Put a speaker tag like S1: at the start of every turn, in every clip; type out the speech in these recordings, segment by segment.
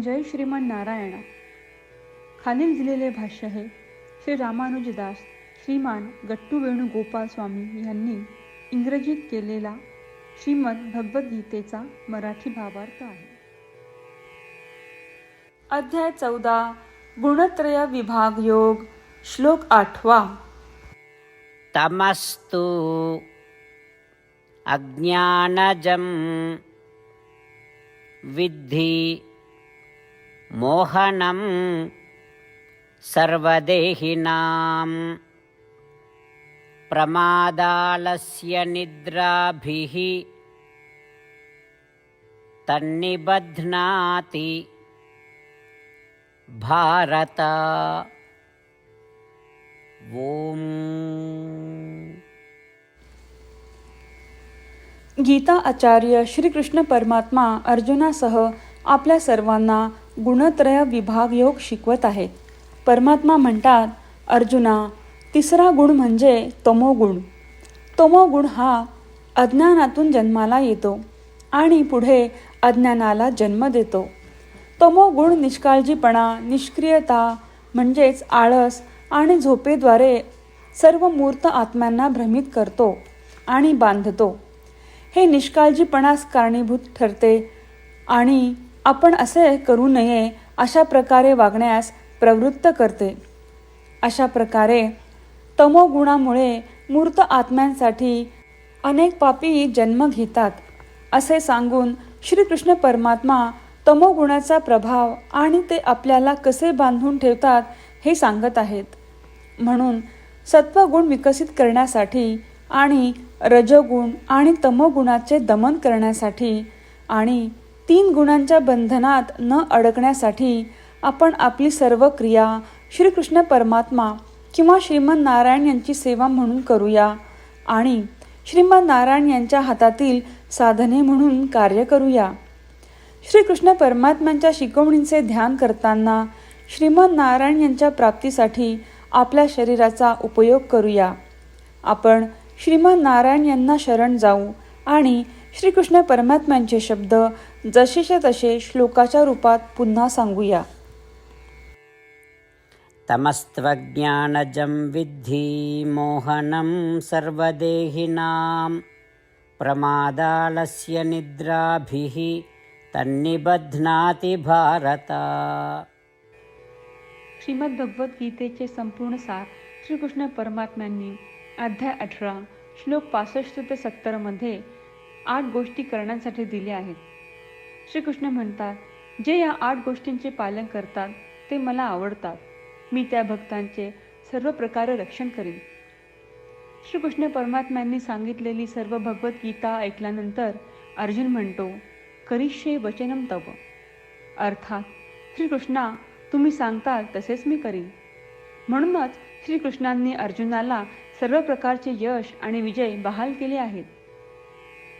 S1: जय श्रीमन नारायण खालील दिलेले भाष्य हे श्री रामानुजदास श्रीमान गट्टू वेणुगोपाल स्वामी यांनी इंग्रजीत केलेला श्रीमद भगवद्गीतेचा मराठी भावार्थ आहे. अध्याय चौदा गुणत्रय विभाग योग श्लोक आठवा.
S2: तमस्तु अज्ञानजं विद्धी मोहनं सर्वदेहिनां प्रमादालस्य निद्राभिः तन्निबध्नाति भारत। ॐ
S1: गीता आचार्य श्रीकृष्ण परमात्मा अर्जुनासह आपल्या सर्वांना गुणत्रय विभाग योग शिकवत आहेत परमात्मा म्हणतात अर्जुना तिसरा गुण म्हणजे तमोगुण तमोगुण हा अज्ञानातून जन्माला येतो आणि पुढे अज्ञानाला जन्म देतो. तमोगुण निष्काळजीपणा निष्क्रियता म्हणजेच आळस आणि झोपेद्वारे सर्व मूर्त आत्म्यांना भ्रमित करतो आणि बांधतो. हे निष्काळजीपणास कारणीभूत ठरते आणि आपण असे करू नये अशा प्रकारे वागण्यास प्रवृत्त करते. अशा प्रकारे तमोगुणामुळे मूर्त आत्म्यांसाठी अनेक पापी जन्म घेतात असे सांगून श्रीकृष्ण परमात्मा तमोगुणाचा प्रभाव आणि ते आपल्याला कसे बांधून ठेवतात हे सांगत आहेत. म्हणून सत्वगुण विकसित करण्यासाठी आणि रजगुण आणि तमोगुणाचे दमन करण्यासाठी आणि तीन गुणांच्या बंधनात न अडकण्यासाठी आपण आपली सर्व क्रिया श्रीकृष्ण परमात्मा किंवा श्रीमन नारायण यांची सेवा म्हणून करूया आणि श्रीमन नारायण यांच्या हातातील साधने म्हणून कार्य करूया. श्रीकृष्ण परमात्म्यांच्या शिकवणींचे ध्यान करताना श्रीमन नारायण यांच्या प्राप्तीसाठी आपल्या शरीराचा उपयोग करूया. आपण श्रीमन नारायण यांना शरण जाऊ आणि श्रीकृष्ण परमात्म्यांचे शब्द जसेच्या तसे श्लोकाच्या रूपात पुन्हा सांगूया.
S2: तमस्त्वज्ञानजं विद्धि मोहनं सर्वदेहिनां प्रमादालस्य निद्राभिः तन्निबध्नाति भारत।
S1: श्रीमद भगवद्गीतेचे संपूर्ण सार श्रीकृष्ण परमात्म्यांनी अध्याय अठरा श्लोक पासष्ट ते सत्तरमध्ये आठ गोष्टी करण्यासाठी दिल्या आहेत. श्रीकृष्ण म्हणतात जे या आठ गोष्टींचे पालन करतात ते मला आवडतात. मी त्या भक्तांचे सर्व प्रकारे रक्षण करीन. श्रीकृष्ण परमात्म्यांनी सांगितलेली सर्व भगवद्गीता ऐकल्यानंतर अर्जुन म्हणतो करिष्ये वचनम तव. अर्थात श्रीकृष्णा तुम्ही सांगताल तसेच मी करीन. म्हणूनच श्रीकृष्णांनी अर्जुनाला सर्व प्रकारचे यश आणि विजय बहाल केले आहेत.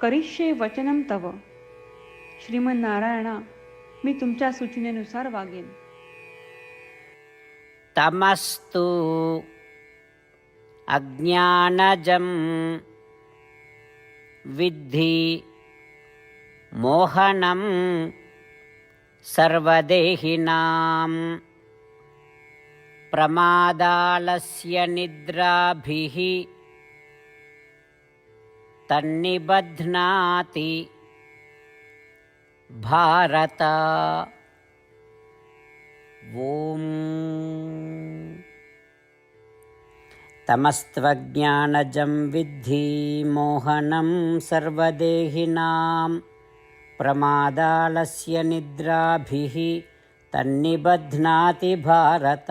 S1: करिष्ये वचनम तव. श्रीमन नारायणा मी तुमच्या सूचनेनुसार वागेन.
S2: तमस्तु अज्ञानजं विद्धि मोहनं सर्वदेहिनां प्रमादालस्य निद्राभिः तन्निबध्नाति भारत ॐ तमस्त्वज्ञानजं विद्धि मोहनं सर्वदेहिनां प्रमादालस्य निद्राभिः तन्निबध्नाति भारत